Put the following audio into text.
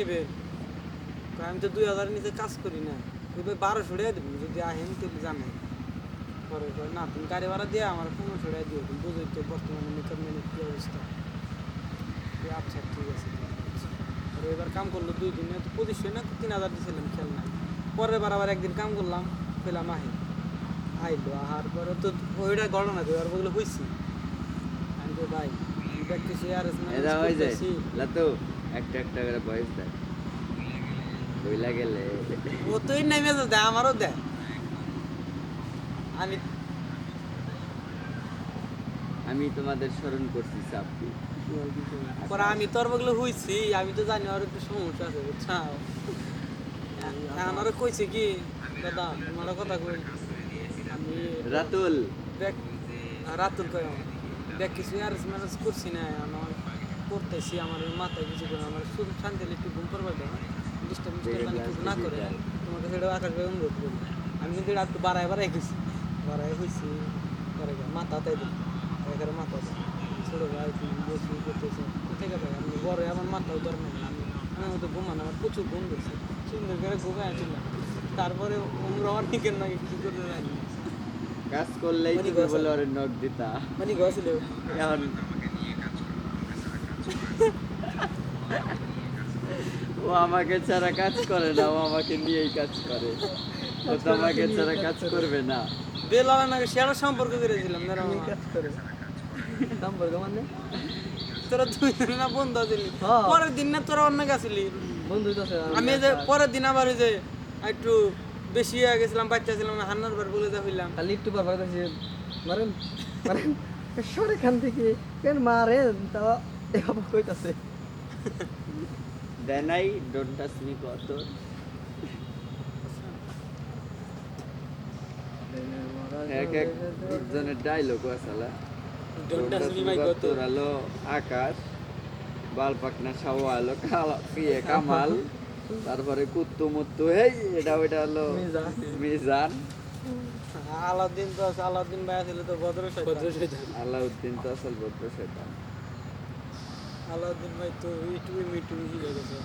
নিবে। আমি তো দুই হাজার নিচে কাজ করি না। ভাই বারোশো টাকা দেবেন যদি আহেন তাহলে জানেন পরে কয়, না, তুমি গাড়ি ভাড়া দিয়ে আমার পনেরোশো টাকা দিও, তুমি বুঝোই তো বর্তমানে মেকআপ ম্যানের কী অবস্থা? আচ্ছা ঠিক আছে আর এবার কাম করল দুই দিনে, তো পঁচিশশো না তিন হাজার দিয়েছিলাম খেয়াল নাই পরের বার আবার একদিন কাম করলাম পেলাম আহে আইলো, আহার পরে তো ওইটা ঘটনা আর বলল হয়েছি আমি তো ভাই দেখতেছি আর এটা হয়ে যায় লাতো একটা একটা করে ভয়েস দেয়। বইলা গেলে। ও তো নেমে দেয় আমারও দেয় আমি আমি তোমাদের স্মরণ করছি পরে আমি তোর বগলে হইছি আমি তো জানি আর একটু সমস্যা আছে বুঝছাও আমারও কইছে কি দাদা তোমার কথা কই। আমি রাতুল। দেখ রাতুল কয় আমার। দেখ কিছু আর ম্যানেজ করছি না আমার করতেছি আমার মাথায় কিছু করে আমার শুধু শান্তি একটু ঘুম পড়বে দেয় ডিস্টার্ব মিস্টার্ব না করে তোমাকে সেটা আকাশ ভাই অনুরোধ করি। আমি কিন্তু এটা একটু বাড়ায় বাড়াই গেছি বাড়াই হয়েছি গিয়ে মাথা তাই দিই এখানে মাথা ছোট ভাই বসে করতেছে কোথেকে ভাই আমি বড় আমার মাথাও ধর্ম না আমি আমার মতো ঘুমান আমার প্রচুর ঘুম ধরছে সুন্দর করে ঘুমে আসছিলাম তারপরে ওমরা অনেকের নাকি কিছু করতে জানি না। কাজ করলেই মানে তুমি বলে ওরে নক দিতা। মানে গেছিল এখন ও আমাকে ছাড়া কাজ করে না ও আমাকে নিয়েই কাজ করে। ও তো আমাকে ছাড়া কাজ করবে না। বেলাল নাকি সেরা সম্পর্ক করেছিলাম মামা। কাজ করে। সম্পর্ক মানে? তোরা দুই দিন না বন্ধু আছিলি। পরের দিন না তোরা অন্য গেছিলি? বন্ধু তো আমি যে পরের দিন আবার ওই যে একটু বেশি হয়ে গেছিলাম বাচ্চা ছিলাম হান্নার বার বলে যা হইলাম। খালি একটু পর পর কাছে মারেন মারেন সর এখান থেকে। কেন মারেন? তা এভাবে কইতাছে। ডোন্ট টাচ মি কত এক এক জনের ডায়লগ আসালা. আলো। আকাশ বাল পাকনা সাওয়া আলো কালা কামাল। তারপরে কুত্তু মুত্তু এই এটা ওইটা হলো মিজান। আলাউদ্দিন তো আছে আলাউদ্দিন ভাই আসলে তো ভদ্র শয়তান আলাউদ্দিন তো আসল ভদ্র শয়তান আলাউদ্দিন ভাই তো ইটুই মিটুই হয়ে গেছে।